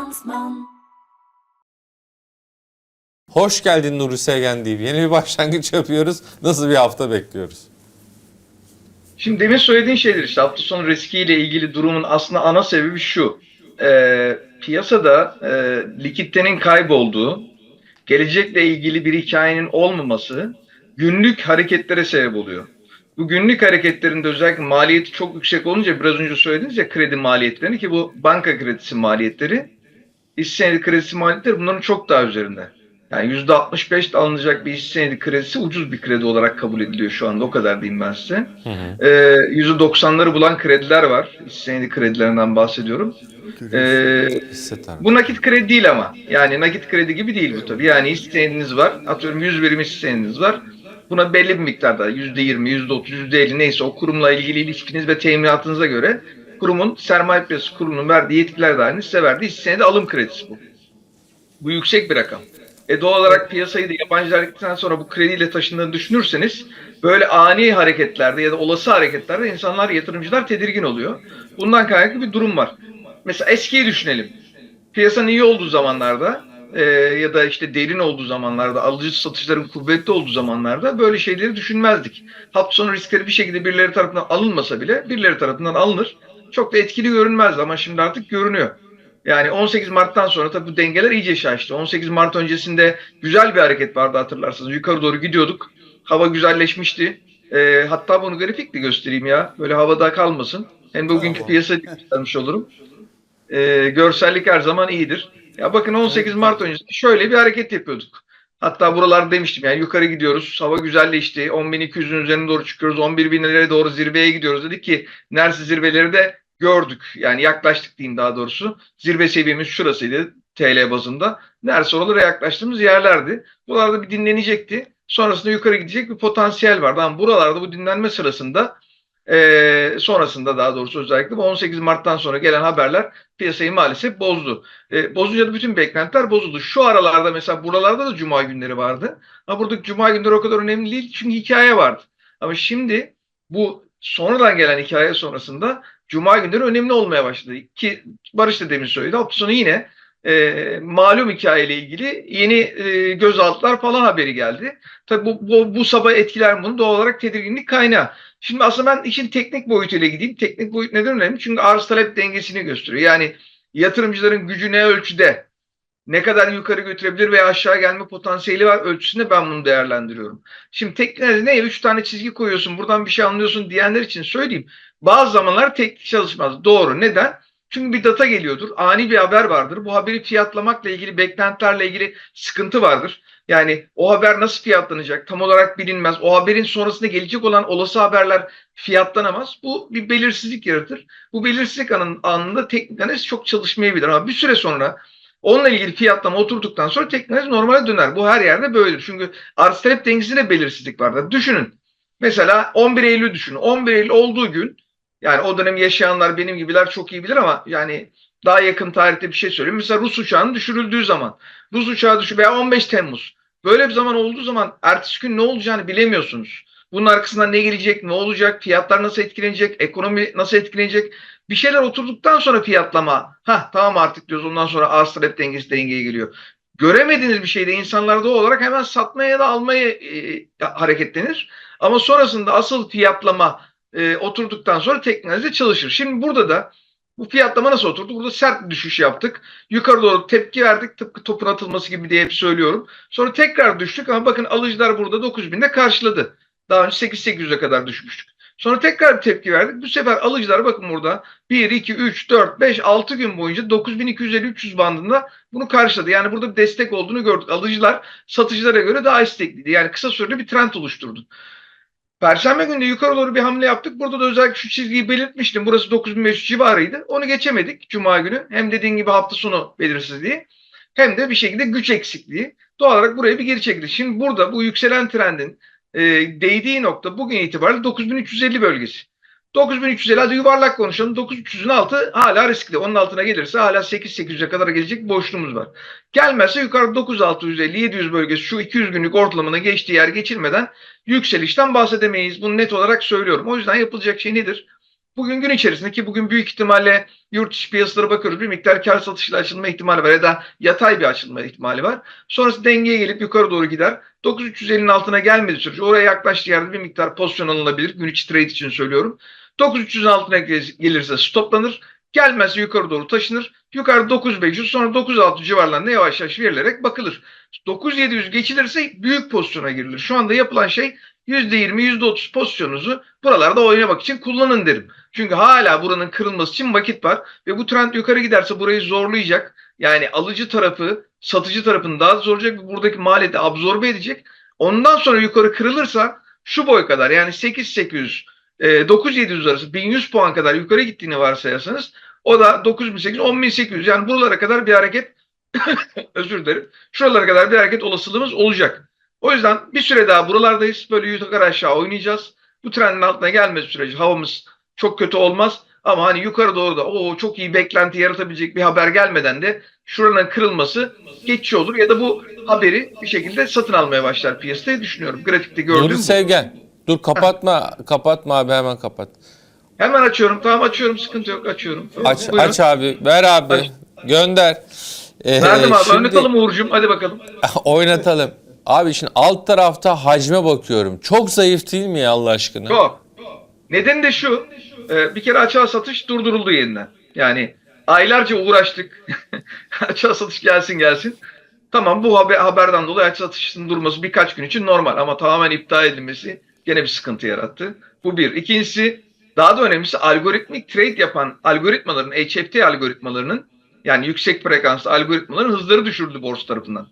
Finansman. Hoş geldin Nuri Sevgen TV. Yeni bir başlangıç yapıyoruz. Nasıl bir hafta bekliyoruz? Şimdi demin söylediğin şeyler işte hafta sonu riskiyle ilgili durumun aslında ana sebebi şu. Ee, piyasada e, likiditenin kaybolduğu, gelecekle ilgili bir hikayenin olmaması günlük hareketlere sebep oluyor. Bu günlük hareketlerinde özellikle maliyeti çok yüksek olunca biraz önce söylediniz ya kredi maliyetlerini ki bu banka kredisi maliyetleri, hisse senedi kredisi maliyetleri bunların çok daha üzerinde. Yani %65 de alınacak bir hisse senedi kredisi ucuz bir kredi olarak kabul ediliyor şu anda o kadar diyeyim ben size. Ee, %90'ları bulan krediler var. Hisse senedi kredilerinden bahsediyorum. Ee, bu nakit kredi değil ama. Yani nakit kredi gibi değil bu tabii. Yani hisse senediniz var. Atıyorum 100 birim hisse senediniz var. Buna belli bir miktarda %20, %30, %50 neyse o kurumla ilgili ilişkiniz ve teminatınıza göre kurumun sermaye piyasası kurulunun verdiği yetkiler dahilinde size verdiği hisse senedi alım kredisi bu. Bu yüksek bir rakam. E doğal olarak piyasayı da yabancılar gittikten sonra bu krediyle taşındığını düşünürseniz böyle ani hareketlerde ya da olası hareketlerde insanlar, yatırımcılar tedirgin oluyor. Bundan kaynaklı bir durum var. Mesela eskiyi düşünelim. Piyasanın iyi olduğu zamanlarda e, ya da işte derin olduğu zamanlarda, alıcı satışların kuvvetli olduğu zamanlarda böyle şeyleri düşünmezdik. Hafta sonu riskleri bir şekilde birileri tarafından alınmasa bile birileri tarafından alınır. Çok da etkili görünmezdi ama şimdi artık görünüyor. Yani 18 Mart'tan sonra tabii bu dengeler iyice şaştı. 18 Mart öncesinde güzel bir hareket vardı hatırlarsanız. Yukarı doğru gidiyorduk. Hava güzelleşmişti. Ee, hatta bunu grafikle göstereyim ya. Böyle havada kalmasın. Hem de bugünkü piyasayı göstermiş olurum. Ee, görsellik her zaman iyidir. Ya bakın 18 Mart öncesinde şöyle bir hareket yapıyorduk. Hatta buralarda demiştim yani yukarı gidiyoruz. Hava güzelleşti. 10.200'ün üzerine doğru çıkıyoruz. 11.000'lere doğru zirveye gidiyoruz. Dedik ki Nersi zirveleri de gördük. Yani yaklaştık diyeyim daha doğrusu. Zirve seviyemiz şurasıydı TL bazında. Neredeyse oralara yaklaştığımız yerlerdi. Buralarda bir dinlenecekti. Sonrasında yukarı gidecek bir potansiyel vardı. Ama buralarda bu dinlenme sırasında e, sonrasında daha doğrusu özellikle bu 18 Mart'tan sonra gelen haberler piyasayı maalesef bozdu. E, bozunca da bütün beklentiler bozuldu. Şu aralarda mesela buralarda da cuma günleri vardı. Ama buradaki cuma günleri o kadar önemli değil çünkü hikaye vardı. Ama şimdi bu sonradan gelen hikaye sonrasında Cuma günleri önemli olmaya başladı. Ki Barış da demin söyledi. Hafta sonu yine e, malum hikayeyle ilgili yeni e, gözaltılar falan haberi geldi. Tabii bu, bu, bu sabah etkiler bunu doğal olarak tedirginlik kaynağı. Şimdi aslında ben işin teknik boyutuyla gideyim. Teknik boyut neden önemli? Çünkü arz talep dengesini gösteriyor. Yani yatırımcıların gücü ne ölçüde, ne kadar yukarı götürebilir veya aşağı gelme potansiyeli var ölçüsünde ben bunu değerlendiriyorum. Şimdi teknik ne? Üç tane çizgi koyuyorsun, buradan bir şey anlıyorsun diyenler için söyleyeyim. Bazı zamanlar teknik çalışmaz. Doğru. Neden? Çünkü bir data geliyordur. Ani bir haber vardır. Bu haberi fiyatlamakla ilgili, beklentilerle ilgili sıkıntı vardır. Yani o haber nasıl fiyatlanacak tam olarak bilinmez. O haberin sonrasında gelecek olan olası haberler fiyatlanamaz. Bu bir belirsizlik yaratır. Bu belirsizlik anın, anında teknik analiz çok çalışmayabilir. Ama bir süre sonra onunla ilgili fiyatlama oturduktan sonra analiz normale döner. Bu her yerde böyledir. Çünkü arz talep dengesinde belirsizlik vardır. Düşünün. Mesela 11 Eylül düşünün. 11 Eylül olduğu gün yani o dönem yaşayanlar benim gibiler çok iyi bilir ama yani daha yakın tarihte bir şey söyleyeyim. Mesela Rus uçağının düşürüldüğü zaman, Rus uçağı düşü veya 15 Temmuz. Böyle bir zaman olduğu zaman ertesi gün ne olacağını bilemiyorsunuz. Bunun arkasından ne gelecek, ne olacak, fiyatlar nasıl etkilenecek, ekonomi nasıl etkilenecek. Bir şeyler oturduktan sonra fiyatlama, ha tamam artık diyoruz ondan sonra arz talep dengesi dengeye geliyor. Göremediğiniz bir şeyde insanlar doğal olarak hemen satmaya ya da almaya e, hareketlenir. Ama sonrasında asıl fiyatlama e, oturduktan sonra teknoloji çalışır. Şimdi burada da bu fiyatlama nasıl oturdu? Burada sert bir düşüş yaptık. Yukarı doğru tepki verdik. Tıpkı topun atılması gibi diye hep söylüyorum. Sonra tekrar düştük ama bakın alıcılar burada 9000'de karşıladı. Daha önce 8800'e kadar düşmüştük. Sonra tekrar bir tepki verdik. Bu sefer alıcılar bakın burada 1, 2, 3, 4, 5, 6 gün boyunca 9250-300 bandında bunu karşıladı. Yani burada bir destek olduğunu gördük. Alıcılar satıcılara göre daha istekliydi. Yani kısa süreli bir trend oluşturdu. Perşembe günü yukarı doğru bir hamle yaptık. Burada da özellikle şu çizgiyi belirtmiştim. Burası 9500 civarıydı. Onu geçemedik Cuma günü. Hem dediğin gibi hafta sonu belirsizliği hem de bir şekilde güç eksikliği. Doğal olarak buraya bir geri çekildi. Şimdi burada bu yükselen trendin e, değdiği nokta bugün itibariyle 9350 bölgesi. 9350 hadi yuvarlak konuşalım. 9300'ün altı hala riskli. Onun altına gelirse hala 8800'e kadar gelecek boşluğumuz var. Gelmezse yukarı 9650 700 bölgesi şu 200 günlük ortalamana geçtiği yer geçilmeden yükselişten bahsedemeyiz. Bunu net olarak söylüyorum. O yüzden yapılacak şey nedir? Bugün gün içerisinde ki bugün büyük ihtimalle yurt dışı piyasalara bakıyoruz. Bir miktar kar satışla açılma ihtimali var ya da yatay bir açılma ihtimali var. Sonrası dengeye gelip yukarı doğru gider. 9350'nin altına gelmediği sürece oraya yaklaştığı yerde bir miktar pozisyon alınabilir. Gün içi trade için söylüyorum. 9300'ün altına gel- gelirse stoplanır. Gelmezse yukarı doğru taşınır. Yukarı 9500 sonra 9600 civarlarında yavaş yavaş verilerek bakılır. 9700 geçilirse büyük pozisyona girilir. Şu anda yapılan şey %20, %30 pozisyonunuzu buralarda oynamak için kullanın derim. Çünkü hala buranın kırılması için vakit var ve bu trend yukarı giderse burayı zorlayacak. Yani alıcı tarafı satıcı tarafını daha zorlayacak ve buradaki maliyeti absorbe edecek. Ondan sonra yukarı kırılırsa şu boy kadar yani 8800 e, 9700 arası 1100 puan kadar yukarı gittiğini varsayarsanız o da 9800 10800 yani buralara kadar bir hareket özür dilerim. Şuralara kadar bir hareket olasılığımız olacak. O yüzden bir süre daha buralardayız. Böyle yukarı aşağı oynayacağız. Bu trendin altına gelmesi sürece havamız çok kötü olmaz. Ama hani yukarı doğru da o çok iyi beklenti yaratabilecek bir haber gelmeden de şuranın kırılması geçici olur ya da bu haberi bir şekilde satın almaya başlar piyasada düşünüyorum. Grafikte gördüğüm Nuri bu. Dur kapatma. Kapatma abi hemen kapat. Hemen açıyorum. Tamam açıyorum. Sıkıntı yok. Açıyorum. Tamam, Aç buyurun. aç abi. Ver abi. Aç. Gönder. Ee, Verdim abi. şimdi Oynatalım Uğur'cum. Hadi bakalım. oynatalım. Abi şimdi alt tarafta hacme bakıyorum. Çok zayıf değil mi ya Allah aşkına? Çok. Nedeni de şu. e, Bir kere açığa satış durduruldu yeniden. Yani aylarca uğraştık. açığa satış gelsin gelsin. Tamam bu haber, haberden dolayı açığa satışın durması birkaç gün için normal ama tamamen iptal edilmesi gene bir sıkıntı yarattı. Bu bir. İkincisi daha da önemlisi algoritmik trade yapan algoritmaların, HFT algoritmalarının yani yüksek frekanslı algoritmaların hızları düşürüldü borsa tarafından.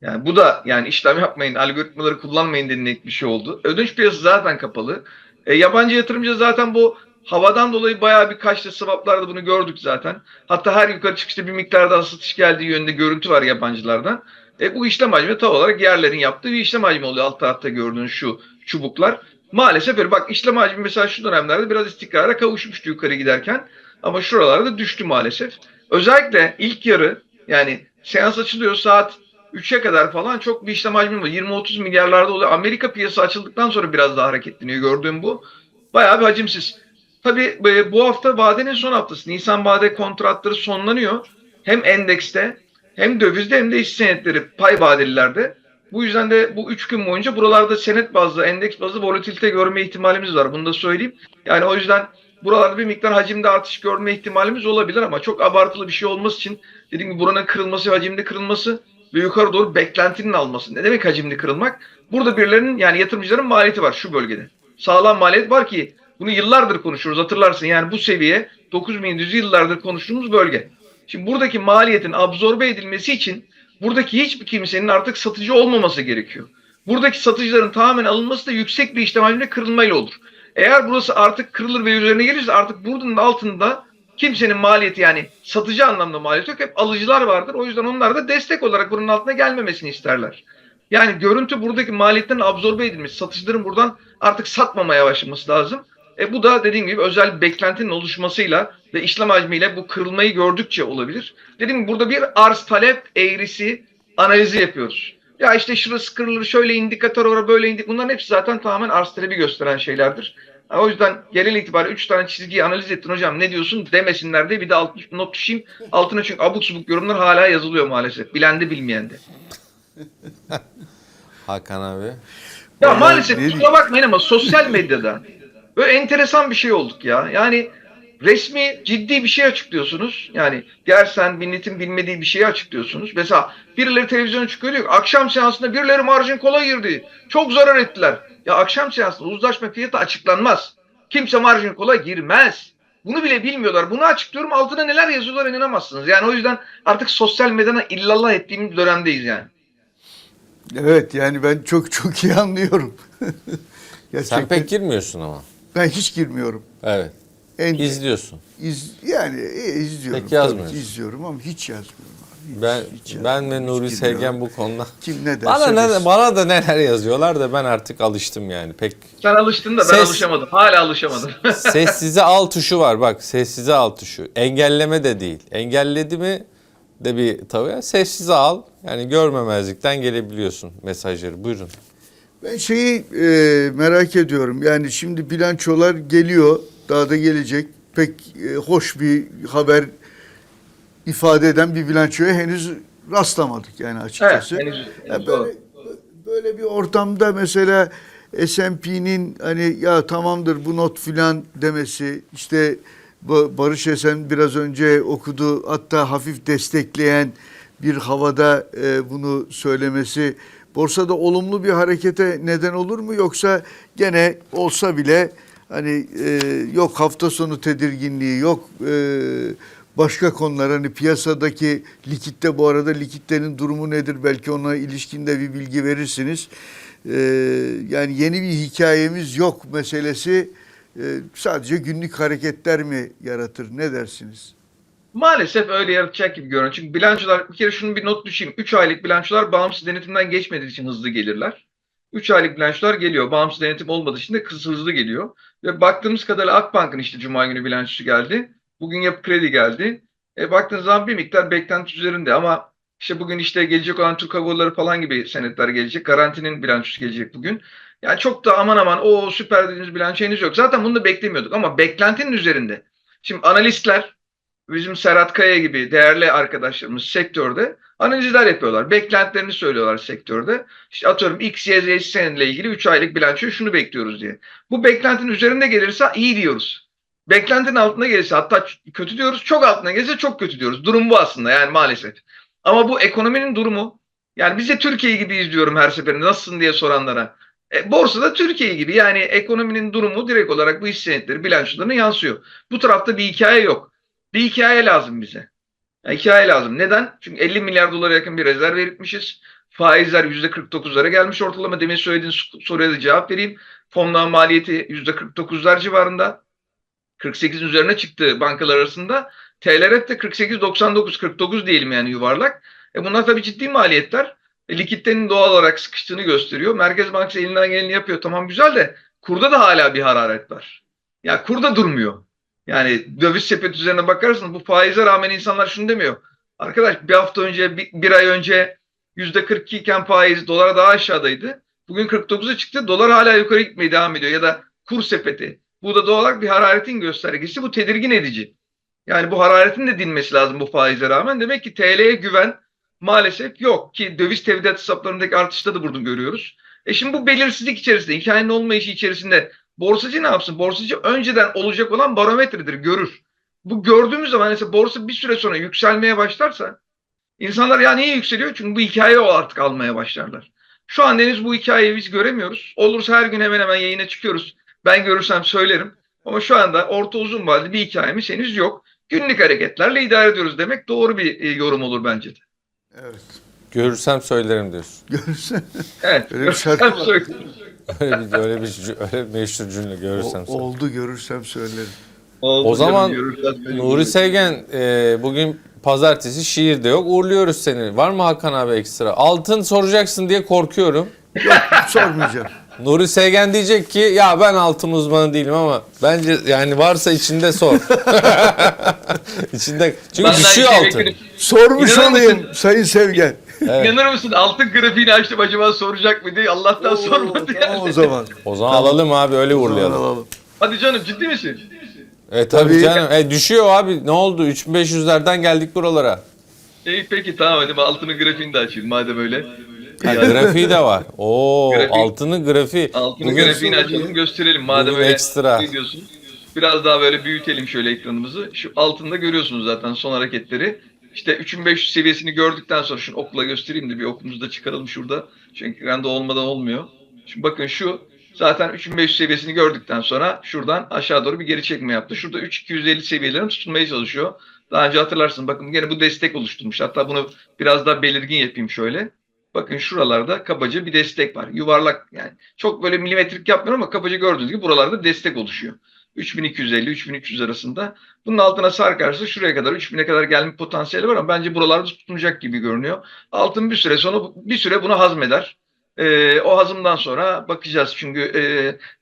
Yani bu da yani işlem yapmayın, algoritmaları kullanmayın denilen bir şey oldu. Ödünç piyasası zaten kapalı. E, yabancı yatırımcı zaten bu havadan dolayı bayağı birkaç da swaplarda bunu gördük zaten. Hatta her yukarı çıkışta bir miktar daha satış geldiği yönünde görüntü var yabancılardan. E, bu işlem hacmi tam olarak yerlerin yaptığı bir işlem hacmi oluyor. Alt tarafta gördüğünüz şu çubuklar. Maalesef öyle. Bak işlem hacmi mesela şu dönemlerde biraz istikrara kavuşmuştu yukarı giderken. Ama şuralarda düştü maalesef. Özellikle ilk yarı yani seans açılıyor saat 3'e kadar falan çok bir işlem hacmi var. 20-30 milyarlarda oluyor. Amerika piyasası açıldıktan sonra biraz daha hareketleniyor. Gördüğüm bu. Bayağı bir hacimsiz. Tabii e, bu hafta vadenin son haftası. Nisan vade kontratları sonlanıyor. Hem endekste hem dövizde hem de hisse senetleri pay vadelilerde. Bu yüzden de bu 3 gün boyunca buralarda senet bazlı, endeks bazlı volatilite görme ihtimalimiz var. Bunu da söyleyeyim. Yani o yüzden buralarda bir miktar hacimde artış görme ihtimalimiz olabilir ama çok abartılı bir şey olması için dediğim gibi buranın kırılması, hacimde kırılması ve yukarı doğru beklentinin alması. Ne demek hacimli kırılmak? Burada birilerinin yani yatırımcıların maliyeti var şu bölgede. Sağlam maliyet var ki bunu yıllardır konuşuyoruz hatırlarsın. Yani bu seviye 9700 yıllardır konuştuğumuz bölge. Şimdi buradaki maliyetin absorbe edilmesi için buradaki hiçbir kimsenin artık satıcı olmaması gerekiyor. Buradaki satıcıların tamamen alınması da yüksek bir işlem halinde kırılmayla olur. Eğer burası artık kırılır ve üzerine gelirse artık buranın altında kimsenin maliyeti yani satıcı anlamda maliyeti yok. Hep alıcılar vardır. O yüzden onlar da destek olarak buranın altına gelmemesini isterler. Yani görüntü buradaki maliyetten absorbe edilmesi. Satıcıların buradan artık satmamaya başlaması lazım. E bu da dediğim gibi özel beklentinin oluşmasıyla ve işlem hacmiyle bu kırılmayı gördükçe olabilir. Gibi burada bir arz talep eğrisi analizi yapıyoruz. Ya işte şurası kırılır, şöyle indikatör var, böyle indik. Bunların hepsi zaten tamamen arz talebi gösteren şeylerdir. Ha, O yüzden genel itibariyle 3 tane çizgiyi analiz ettin hocam ne diyorsun demesinler diye bir de alt, not düşeyim. Altına çünkü abuk subuk yorumlar hala yazılıyor maalesef. Bilen de bilmeyen de. Hakan abi. Ya maalesef kusura bakmayın ama sosyal medyada böyle enteresan bir şey olduk ya. Yani resmi ciddi bir şey açıklıyorsunuz. Yani gerçekten milletin bilmediği bir şeyi açıklıyorsunuz. Mesela birileri televizyona çıkıyor diyor ki, akşam seansında birileri marjin kola girdi. Çok zarar ettiler. Ya akşam seansında uzlaşma fiyatı açıklanmaz. Kimse marjin kola girmez. Bunu bile bilmiyorlar. Bunu açıklıyorum altına neler yazıyorlar inanamazsınız. Yani o yüzden artık sosyal medyana illallah ettiğimiz dönemdeyiz yani. Evet yani ben çok çok iyi anlıyorum. Sen pek girmiyorsun ama. ben hiç girmiyorum. Evet. En, İzliyorsun. iz, yani e, izliyorum. Pek tabii yazmıyorsun. ki izliyorum ama hiç yazmıyorum. abi. Hiç- Ben hiç yazmıyorum, ben ve Nuri. Sevgen bu konuda. Kim ne derse Bana ne, desin. bana da neler yazıyorlar da ben artık alıştım yani. Pek Sen alıştın da ben Ses- alışamadım. Hala alışamadım. sessize al tuşu var bak sessize al tuşu. Engelleme de değil. Engelledi mi de bir tabii sessize al. Yani görmemezlikten gelebiliyorsun mesajları. Buyurun. Ben şeyi e, merak ediyorum. Yani şimdi bilançolar geliyor, daha da gelecek. Pek e, hoş bir haber ifade eden bir bilançoya henüz rastlamadık yani açıkçası. Evet, henüz- Ya henüz böyle, böyle bir ortamda mesela S&P'nin hani ya tamamdır bu not filan demesi işte Ba- Barış Esen biraz önce okudu hatta hafif destekleyen bir havada e, bunu söylemesi borsada olumlu bir harekete neden olur mu yoksa gene olsa bile hani e, yok hafta sonu tedirginliği yok e, başka konular hani piyasadaki likitte bu arada likitlerin durumu nedir belki ona ilişkinde bir bilgi verirsiniz. E, yani yeni bir hikayemiz yok meselesi e, sadece günlük hareketler mi yaratır ne dersiniz? Maalesef öyle yaratacak gibi görünüyor. Çünkü bilançolar bir kere şunu bir not düşeyim. 3 aylık bilançolar bağımsız denetimden geçmediği için hızlı gelirler. 3 aylık bilançolar geliyor. Bağımsız denetim olmadığı için de kısa hızlı geliyor. Ve baktığımız kadarıyla Akbank'ın işte Cuma günü bilançosu geldi. Bugün Yapı Kredi geldi. E, baktığınız zaman bir miktar beklenti üzerinde ama işte bugün işte gelecek olan Türk Hava falan gibi senetler gelecek. Garantinin bilançosu gelecek bugün. Yani çok da aman aman o süper dediğimiz bilanço yok. Zaten bunu da beklemiyorduk ama beklentinin üzerinde. Şimdi analistler bizim Serhat Kaya gibi değerli arkadaşlarımız sektörde analizler yapıyorlar. Beklentilerini söylüyorlar sektörde. İşte atıyorum X, Y, Z senetle ilgili 3 aylık bilançoyu şunu bekliyoruz diye. Bu beklentinin üzerinde gelirse iyi diyoruz. Beklentinin altında gelirse hatta kötü diyoruz. Çok altına gelirse çok kötü diyoruz. Durum bu aslında yani maalesef. Ama bu ekonominin durumu yani biz de Türkiye gibi izliyorum her seferinde nasılsın diye soranlara. E, borsada Türkiye gibi yani ekonominin durumu direkt olarak bu hisse senetleri bilançolarına yansıyor. Bu tarafta bir hikaye yok. Bir hikaye lazım bize. Ya, hikaye lazım. Neden? Çünkü 50 milyar dolara yakın bir rezerv eritmişiz. Faizler %49'lara gelmiş ortalama. Demin söylediğin soruya da cevap vereyim. Fonların maliyeti %49'lar civarında. 48'in üzerine çıktı bankalar arasında. TLRF de 48-99-49 diyelim yani yuvarlak. E bunlar tabii ciddi maliyetler. E, likiditenin doğal olarak sıkıştığını gösteriyor. Merkez Bankası elinden geleni yapıyor. Tamam güzel de kurda da hala bir hararet var. Ya kurda durmuyor. Yani döviz sepeti üzerine bakarsanız bu faize rağmen insanlar şunu demiyor. Arkadaş bir hafta önce, bir, bir ay önce %42 iken faiz dolara daha aşağıdaydı. Bugün 49'a çıktı. Dolar hala yukarı gitmeye devam ediyor. Ya da kur sepeti. Bu da doğal olarak bir hararetin göstergesi. Bu tedirgin edici. Yani bu hararetin de dinmesi lazım bu faize rağmen. Demek ki TL'ye güven maalesef yok. Ki döviz tevdiat hesaplarındaki artışta da bunu görüyoruz. E şimdi bu belirsizlik içerisinde, hikayenin olmayışı içerisinde borsacı ne yapsın? Borsacı önceden olacak olan barometredir, görür. Bu gördüğümüz zaman mesela borsa bir süre sonra yükselmeye başlarsa insanlar ya niye yükseliyor? Çünkü bu hikaye o artık almaya başlarlar. Şu an henüz bu hikayeyi biz göremiyoruz. Olursa her gün hemen hemen yayına çıkıyoruz. Ben görürsem söylerim. Ama şu anda orta uzun vadeli bir hikayemiz henüz yok. Günlük hareketlerle idare ediyoruz demek doğru bir e, yorum olur bence de. Evet. Görürsem söylerim diyorsun. Görürsen Evet. Öyle bir şarkı var. Öyle bir öyle bir cü- öyle bir meşhur cümle görürsem o- söylerim. oldu görürsem söylerim. Oldu O zaman söyleyeyim. Nuri Sevgen e, bugün pazartesi şiirde yok. Uğurluyoruz seni. Var mı Hakan abi ekstra? Altın soracaksın diye korkuyorum. Yok sormayacağım. Nuri Sevgen diyecek ki ya ben altın uzmanı değilim ama bence yani varsa içinde sor. içinde çünkü Ben de düşüyor altın. bekledim. Sormuş İnanır olayım mısın? Sayın Sevgen. Evet. İnanır mısın altın grafiğini açtım acaba soracak mıydı? Allah'tan Oo, sormadı tamam yani. o zaman. O zaman alalım abi öyle uğurlayalım. Alalım. Hadi canım ciddi misin? E tabii, Tabii. canım. E düşüyor abi. Ne oldu? 3500'lerden geldik buralara. İyi peki tamam hadi ben altının grafiğini de açayım madem öyle. Ha, grafiği de var. Oo, Grafik. altının grafiği. Altının Bugün- grafiğini açalım gösterelim madem Bugün öyle ekstra. ne diyorsun. Biraz daha böyle büyütelim şöyle ekranımızı. Şu altında görüyorsunuz zaten son hareketleri. İşte 3500 seviyesini gördükten sonra şunu okla göstereyim de bir okumuzu da çıkaralım şurada. Çünkü ekranda olmadan olmuyor. Şimdi bakın şu zaten 3500 seviyesini gördükten sonra şuradan aşağı doğru bir geri çekme yaptı. Şurada 3250 seviyelerin tutulmaya çalışıyor. Daha önce hatırlarsın bakın gene bu destek oluşturmuş. Hatta bunu biraz daha belirgin yapayım şöyle. Bakın şuralarda kabaca bir destek var. Yuvarlak yani. Çok böyle milimetrik yapmıyorum ama kabaca gördüğünüz gibi buralarda destek oluşuyor. 3250-3300 arasında. Bunun altına sarkarsa şuraya kadar 3000'e kadar gelme potansiyeli var ama bence buralarda tutunacak gibi görünüyor. Altın bir süre sonra bir süre bunu hazmeder. Ee, o hazımdan sonra bakacağız çünkü e,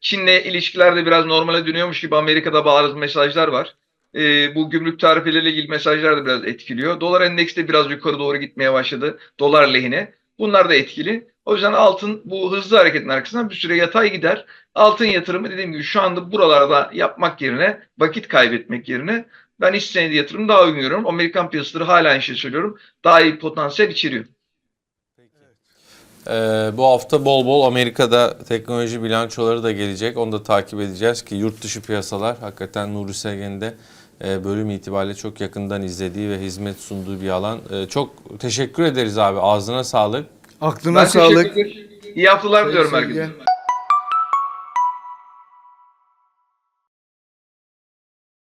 Çin'le ilişkilerde biraz normale dönüyormuş gibi Amerika'da bazı mesajlar var. Ee, bu gümrük tarifeleriyle ilgili mesajlar da biraz etkiliyor. Dolar endeksi de biraz yukarı doğru gitmeye başladı. Dolar lehine. Bunlar da etkili. O yüzden altın bu hızlı hareketin arkasından bir süre yatay gider. Altın yatırımı dediğim gibi şu anda buralarda yapmak yerine vakit kaybetmek yerine ben hisse senedi yatırımı daha uygun görüyorum. Amerikan piyasaları hala aynı şey söylüyorum. Daha iyi potansiyel içeriyor. Ee, bu hafta bol bol Amerika'da teknoloji bilançoları da gelecek. Onu da takip edeceğiz ki yurt dışı piyasalar hakikaten Nuri Sevgen'in de e, bölüm itibariyle çok yakından izlediği ve hizmet sunduğu bir alan. E, çok teşekkür ederiz abi. Ağzına sağlık. Aklına Ben sağlık. teşekkür ederim. İyi haftalar diliyorum herkese.